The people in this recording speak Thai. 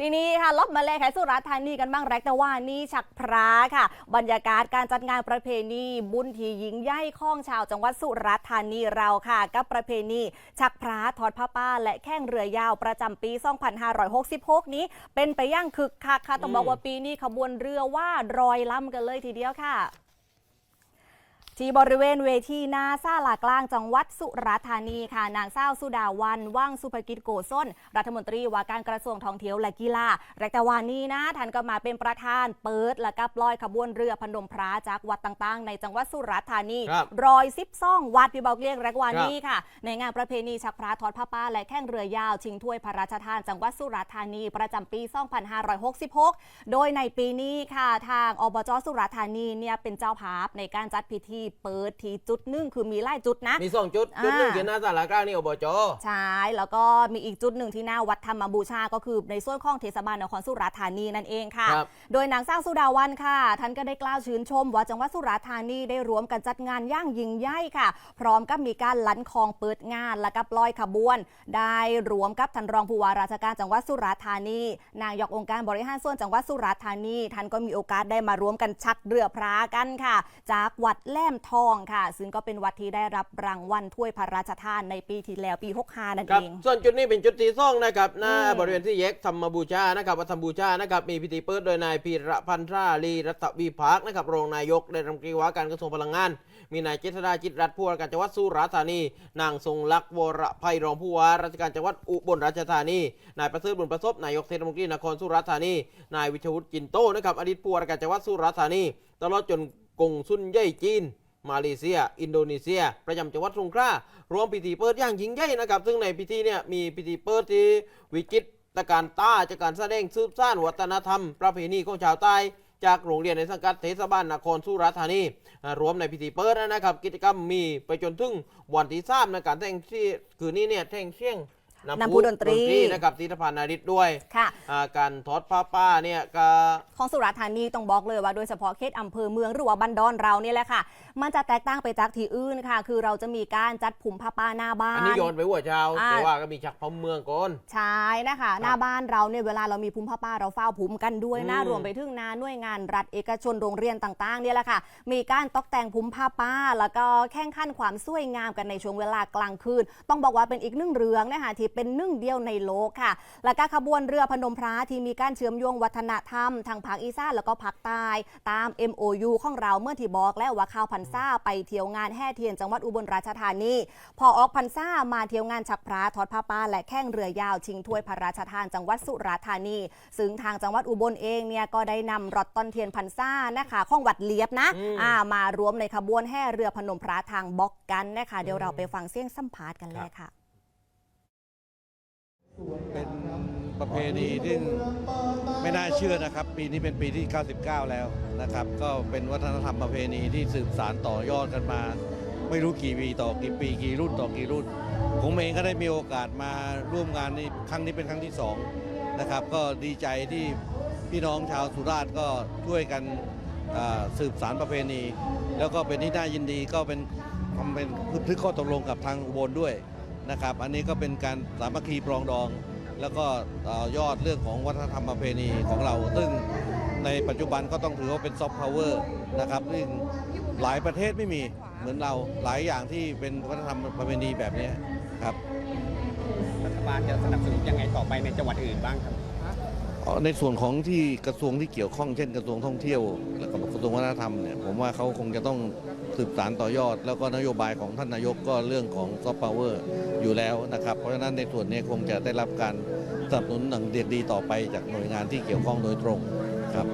ทีนี้ค่ะลบมาเลยค่ะสุราษฎร์ธานีกันบ้างแรกแต่ว่านี่ฉักพระค่ะ บรรยากาศการจัดงานประเพณีบุญทีหญิงใหญ่ข้องชาวจังหวัดสุราษฎร์ธานีเราค่ะ กับประเพณีฉักพระทอดผ้าป่าและแข่งเรือยาวประจำปี 2566 นี้ เป็นไปย่างคึกคักค่ะต้องบอกว่าปีนี้ขบวนเรือว่ารอยล่ำกันเลยทีเดียวค่ะ ที่บริเวณเวทีหน้าซาลากลางจังหวัดสุราษฎร์ธานีค่ะ นางสาวสุดาวันว่างสุภกิจโกศลรัฐมนตรีว่าการกระทรวงท่องเที่ยวและกีฬาแรกแต่วันนี้นะท่านก็มาเป็นประธานเปิดและกับลอยขบวนเรือพนมพระจากวัดต่างๆ ในจังหวัดสุราษฎร์ธานีครับรอยซิบซ่องวัดพี่บอกเรียกแรกวันนี้ค่ะ ในงานประเพณีชักพระทอดผ้าป่าและแข่งเรือยาวชิงถ้วยพระราชทานจังหวัดสุราษฎร์ธานี ประจำปี 2566 โดยในปีนี้ค่ะทางอบจสุราษฎร์ธานีเนี่ยเป็นเจ้าภาพในการจัดพิธีเปิดที่จุดหนึ่งคือมีไล่จุดนะ มีสองจุดอ่าจุดหนึ่งที่หน้าสารกลางนี่อบจ ใช่แล้วก็มีอีกจุดหนึ่งที่หน้าวัดธรรมบูชาก็คือในส่วนของเทศบาลนครสุราษฎร์ธานีนั่นเองค่ะ ครับ โดยนางสร้างสุดาวันค่ะ ท่านก็ได้กล่าวชื่นชม ว่าจังหวัดสุราษฎร์ธานีได้รวมกันจัดงานย่างยิ่งใหญ่ค่ะ พร้อมกับมีการลันคลองเปิดงานและกับลอยขบวน ได้รวมกับท่านรองผู้ว่าราชการจังหวัดสุราษฎร์ธานี นายกองค์การบริหารส่วนจังหวัดสุราษฎร์ธานีท่านก็มีโอกาสได้มารวมกันชักเรือพระกันค่ะ จากวัดแหลมทองค่ะ ซึ่งก็เป็นวัดที่ได้รับรางวัลถ้วยพระราชทานในปีที่แล้วปี 65 นั่นครับเอง ส่วนจุดนี้เป็นจุดที่สองนะครับหน้าอืม บริเวณที่แยกธรรมบูชานะครับวัดธรรมบูชานะครับมีพิธีเปิดโดยนายพีระพันธราลีรัตวีพักษ์นะครับรองนายกได้รัฐมนตรีว่าการกระทรวงพลังงาน มีนายเจษฎาจิตรัตน์ผู้ว่าราชการจังหวัดสุราษฎร์ธานี นางทรงลักษณ์วรภัยรองผู้ว่าราชการจังหวัดอุบลราชธานี นายประเสริฐบุญประสบนายกเทศมนตรีนครสุราษฎร์ธานี นายวิชวุฒิจินโตนะครับอดีตผู้ว่าราชการจังหวัดสุราษฎร์ธานี ตลอดจนกงสุนเย่ยจีน มาเลเซีย อินโดนีเซีย ประจำจังหวัดสงขลารวมพิธีเปิดอย่างยิ่งใหญ่นะครับ ซึ่งในพิธีเนี่ยมีพิธีเปิดที่วิจิตรการต้าจากการแสดงสืบสานวัฒนธรรม ประเพณีของชาวใต้จากโรงเรียนในสังกัดเทศบาลนครสุราษฎร์ธานีรวมในพิธีเปิดนะครับ กิจกรรมมีไปจนถึงวันที่สามในการแท่งที่คืนนี้เนี่ยแท่งเชียง นำผู้ดนตรีนะครับที่สะพานนาริตด้วยค่ะอ่าการทอดผ้าป้าเนี่ยก็ของสุราษฎร์ธานีต้องบอกเลยว่าโดยเฉพาะเขตอำเภอเมืองหรือว่าบันดอนเราเนี่ยแหละค่ะ มันจะแตกต่างไปจากที่อื่นค่ะ คือเราจะมีการจัดผุมผ้าป่าหน้าบ้าอันนนี้โยนไปหัวเช้าอ่าแต่ว่าก็มีชักพร้อมเมืองก่อนใช่นะคะหน้าบ้านเราเนี่ยเวลาเรามีภูมิผ้าป่าเราเฝ้าภูมิกันด้วยนะอืมรวมไปถึงนาหน่วยงานรัฐเอกชนโรงเรียนต่างๆเนี่ยแหละค่ะ มีการตกแต่งภูมิผ้าป่าแล้วก็แข่งขันความสวยงามกันในช่วงเวลากลางคืน ต้องบอกว่าเป็นอีกหนึ่งเรื่องนะคะที่เป็นหนึ่งเดียวในโลกค่ะ แล้วก็ขบวนเรือพนมพระที่มีการเชื่อมโยงวัฒนธรรมทางภาคอีสานแล้วก็ภาคใต้ตาม MOU ของเราเมื่อที่บอกแล้วว่าข้าวพันซ่าไปเที่ยวงานแห่เทียนจังหวัดอุบลราชธานี พอออกพรรษามาเที่ยวงานฉักพระทอดผ้าป่าและแข่งเรือยาวชิงถ้วยพระราชทานจังหวัดสุราษฎร์ธานี ซึ่งทางจังหวัดอุบลเองเนี่ยก็ได้นำรถต้นเทียนพรรษานะคะของวัดเลียบนะอืมอ่ามารวมในขบวนแห่เรือพนมพระทางบล็อกกันนะคะเดี๋ยวเราไปฟังเสียงสัมภาษณ์กันเลยค่ะ เป็นประเพณีที่ไม่น่าเชื่อนะครับ ปีนี้เป็นปีที่ 99 แล้วนะครับ ก็เป็นวัฒนธรรมประเพณีที่สืบสารต่อยอดกันมา ไม่รู้กี่ปีต่อกี่ปีกี่รุ่นต่อกี่รุ่น ผมเองก็ได้มีโอกาสมาร่วมงานนี้ครั้งนี้เป็นครั้งที่สองนะครับก็ดีใจที่พี่น้องชาวสุราษฎร์ก็ช่วยกันสืบสารประเพณี แล้วก็เป็นที่น่ายินดีก็เป็นทำเป็นพฤกข้อตกลงกับทางอุบลด้วย นะครับ อันนี้ก็เป็นการสามัคคีปรองดอง แล้วก็เอ่อยอดเรื่องของวัฒนธรรมประเพณีของเรา ซึ่งในปัจจุบันก็ต้องถือว่าเป็นซอฟต์พาวเวอร์นะครับซึ่งหลายประเทศไม่มีเหมือนเราหลายอย่างที่เป็นวัฒนธรรมประเพณีแบบนี้ครับรัฐบาลจะสนับสนุนยังไงต่อไปในจังหวัดอื่นบ้างครับอ๋อในส่วนของที่กระทรวงที่เกี่ยวข้องเช่นกระทรวงท่องเที่ยวและก็กระทรวงวัฒนธรรมเนี่ยผมว่าเขาคงจะต้อง สืบสารต่อยอด แล้วก็นโยบายของท่านนายกก็เรื่องของซอฟต์พาวเวอร์อยู่แล้วนะครับ เพราะฉะนั้นในส่วนนี้คงจะได้รับการสนับสนุนอย่างเด็ดดีต่อไปจากหน่วยงานที่เกี่ยวข้องโดยตรงครับ